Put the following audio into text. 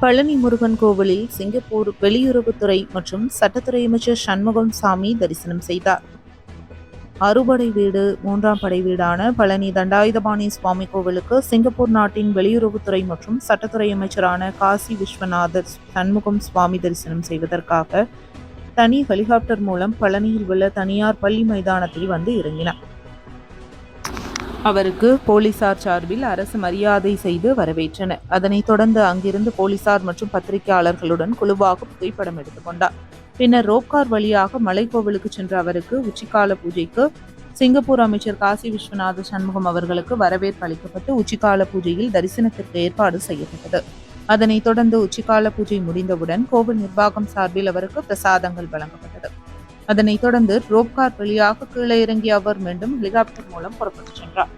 பழனி முருகன் கோவிலில் சிங்கப்பூர் வெளியுறவுத்துறை மற்றும் சட்டத்துறை அமைச்சர் சண்முகம் சாமி தரிசனம் செய்தார். அறுபடை வீடு மூன்றாம் படை வீடான பழனி தண்டாயுதபாணி சுவாமி கோவிலுக்கு சிங்கப்பூர் நாட்டின் வெளியுறவுத்துறை மற்றும் சட்டத்துறை அமைச்சரான காசி விஸ்வநாதர் சண்முகம் சுவாமி தரிசனம் செய்வதற்காக தனி ஹெலிகாப்டர் மூலம் பழனியில் உள்ள தனியார் பள்ளி மைதானத்தில் வந்து இறங்கினார். அவருக்கு போலீசார் சார்பில் அரசு மரியாதை செய்து வரவேற்றனர். அதனைத் தொடர்ந்து அங்கிருந்து போலீசார் மற்றும் பத்திரிகையாளர்களுடன் குழுவாக புகைப்படம் எடுத்துக்கொண்டார் பின்னர் ரோப்கார் வழியாக மலைக்கோவிலுக்கு சென்ற அவருக்கு உச்சிக்கால பூஜைக்கு சிங்கப்பூர் அமைச்சர் காசி விஸ்வநாத சண்முகம் அவர்களுக்கு வரவேற்பு அளிக்கப்பட்டு உச்சிக்கால பூஜையில் தரிசனத்திற்கு ஏற்பாடு செய்யப்பட்டது. அதனைத் தொடர்ந்து உச்சிக்கால பூஜை முடிந்தவுடன் கோவில் நிர்வாகம் சார்பில் அவருக்கு பிரசாதங்கள் வழங்கப்பட்டது அதனைத் தொடர்ந்து ரோப்கார் வழியாக கீழே இறங்கிய அவர் மீண்டும் ஹெலிகாப்டர் மூலம் புறப்பட்டுச் சென்றார்.